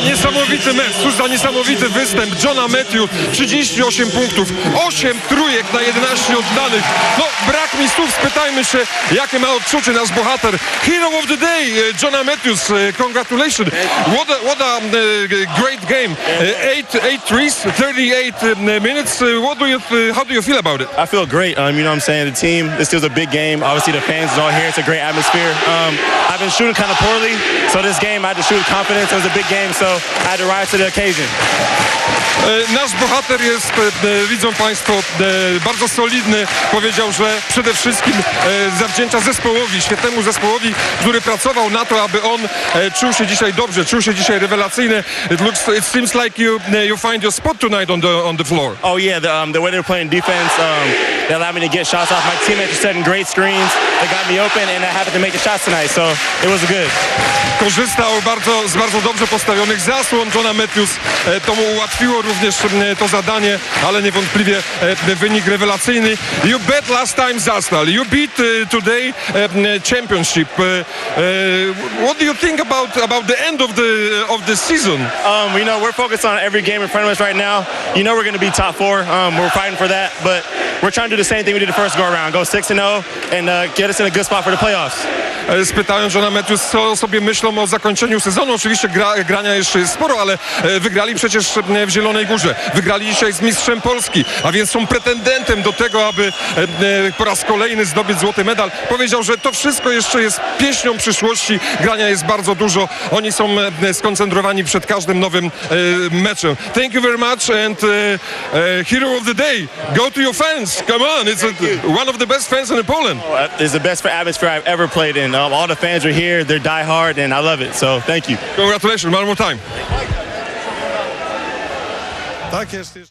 niesamowity mecz, cóż za niesamowity występ Johna Matthew, 38 punktów, 8 trójek na 11 oddanych. No, brak mi słów, spytajmy się, jakie ma odczucie nasz bohater. Hero of the day, e, Johna Matthews, e, congratulations. What a, what a e, great game. Eight, eight threes, 38 e, minutes. What do you, how do you feel about it? I feel great. Um, you know what I'm saying? The team, this is a big game. Obviously, the fans is all here. It's a great atmosphere. Um, I've been shooting kind of poorly, so this game I had to shoot with confidence. It was a big game, so I had to rise to the occasion. E, Nasz bohater jest, e, e, widzą Państwo, bardzo solidny. Powiedział, że przede wszystkim zawdzięcza zespołowi, świetnemu zespołowi, który pracował na to, aby on czuł się dzisiaj dobrze, czuł się dzisiaj rewelacyjny. It, looks, it seems like you, you find your spot tonight on the, on the floor. Oh yeah, the, um, the way they were playing defense, um, they allowed me to get shots off. My teammates were setting great screens. They got me open, and I happened to make the shots tonight, so it was good. Korzystał bardzo, z bardzo dobrze postawionych zasłon Johna Matthews. To mu ułatwiło również to zadanie, ale niewątpliwie wynik rewelacyjny. You bet last time Zastal. You beat today championship. What do you think about, about the end of the, of the season? Um, you know, we're focused on every game in front of us right now. You know, we're going to be top four. Um, we're fighting for that, but we're trying to do the same thing we did the first go around: go six and zero, and uh, get us in a good spot for the playoffs. E, Spytałem Johna Matthews, co sobie myślą o zakończeniu sezonu. Oczywiście gra, grania jeszcze jest sporo, ale e, wygrali przecież w Zielonej Górze. Wygrali dzisiaj z mistrzem Polski, a więc są pretendentem do tego, aby e, po raz kolejny zdobyć złoty medal. Powiedział, że to wszystko jeszcze jest pieśnią przyszłości. Grania jest bardzo dużo. Oni są skoncentrowani przed każdym nowym meczem. Thank you very much and hero of the day. Go to your fans. Come on. It's a, one of the best fans in Poland. It's the best atmosphere I've ever played in. Um, all the fans are here; they're die hard, and I love it. So thank you. Congratulations. One more time. Tak jest. jest.